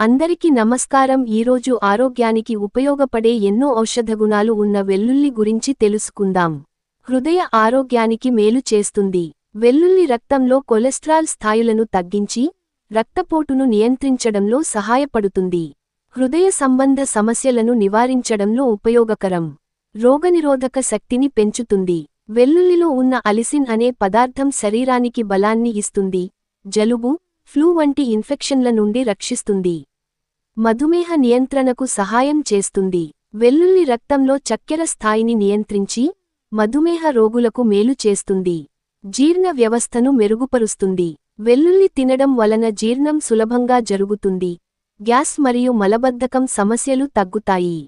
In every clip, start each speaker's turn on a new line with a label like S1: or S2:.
S1: అందరికీ నమస్కారం. ఈరోజు ఆరోగ్యానికి ఉపయోగపడే ఎన్నో ఔషధ గుణాలు ఉన్న వెల్లుల్లి గురించి తెలుసుకుందాం. హృదయ ఆరోగ్యానికి మేలు చేస్తుంది. వెల్లుల్లి రక్తంలో కొలెస్ట్రాల్ స్థాయులను తగ్గించి రక్తపోటును నియంత్రించడంలో సహాయపడుతుంది. హృదయ సంబంధ సమస్యలను నివారించడంలో ఉపయోగకరం. రోగనిరోధక శక్తిని పెంచుతుంది. వెల్లుల్లిలో ఉన్న అలిసిన్ అనే పదార్థం శరీరానికి బలాన్ని ఇస్తుంది. జలుబు ఫ్లూ వంటి ఇన్ఫెక్షన్ల నుండి రక్షిస్తుంది. మధుమేహ నియంత్రణకు సహాయం చేస్తుంది. వెల్లుల్లి రక్తంలో చక్కెర స్థాయిని నియంత్రించి మధుమేహ రోగులకు మేలు చేస్తుంది. జీర్ణ వ్యవస్థను మెరుగుపరుస్తుంది. వెల్లుల్లి తినడం వలన జీర్ణం సులభంగా జరుగుతుంది. గ్యాస్ మరియు మలబద్ధకం సమస్యలు తగ్గుతాయి.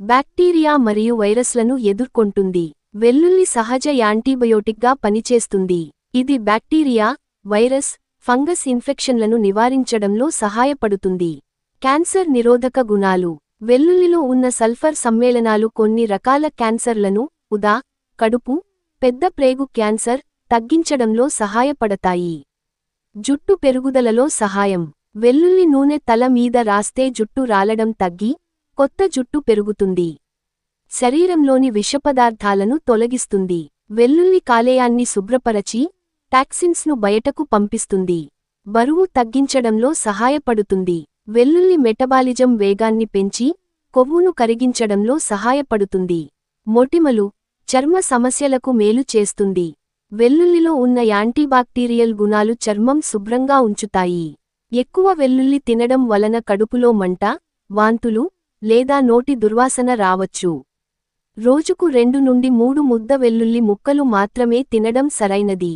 S1: బ్యాక్టీరియా మరియు వైరస్లను ఎదుర్కొంటుంది. వెల్లుల్లి సహజ యాంటీబయోటిక్గా పనిచేస్తుంది. ఇది బ్యాక్టీరియా వైరస్ ఫంగస్ ఇన్ఫెక్షన్లను నివారించడంలో సహాయపడుతుంది. క్యాన్సర్ నిరోధక గుణాలు. వెల్లుల్లిలో ఉన్న సల్ఫర్ సమ్మేళనాలు కొన్ని రకాల క్యాన్సర్లను ఉదా కడుపు పెద్ద ప్రేగు క్యాన్సర్ తగ్గించడంలో సహాయపడతాయి. జుట్టు పెరుగుదలలో సహాయం. వెల్లుల్లి నూనె తల మీద రాస్తే జుట్టు రాలడం తగ్గి కొత్త జుట్టు పెరుగుతుంది. శరీరంలోని విషపదార్థాలను తొలగిస్తుంది. వెల్లుల్లి కాలేయాన్ని శుభ్రపరచి టాక్సిన్స్ను బయటకు పంపిస్తుంది. బరువు తగ్గించడంలో సహాయపడుతుంది. వెల్లుల్లి మెటబాలిజం వేగాన్ని పెంచి కొవ్వును కరిగించడంలో సహాయపడుతుంది. మొటిమలు చర్మ సమస్యలకు మేలు చేస్తుంది. వెల్లుల్లిలో ఉన్న యాంటీబాక్టీరియల్ గుణాలు చర్మం శుభ్రంగా ఉంచుతాయి. ఎక్కువ వెల్లుల్లి తినడం వలన కడుపులో మంట వాంతులు లేదా నోటి దుర్వాసన రావచ్చు. రోజుకు రెండు నుండి మూడు ముద్ద వెల్లుల్లి ముక్కలు మాత్రమే తినడం సరైనది.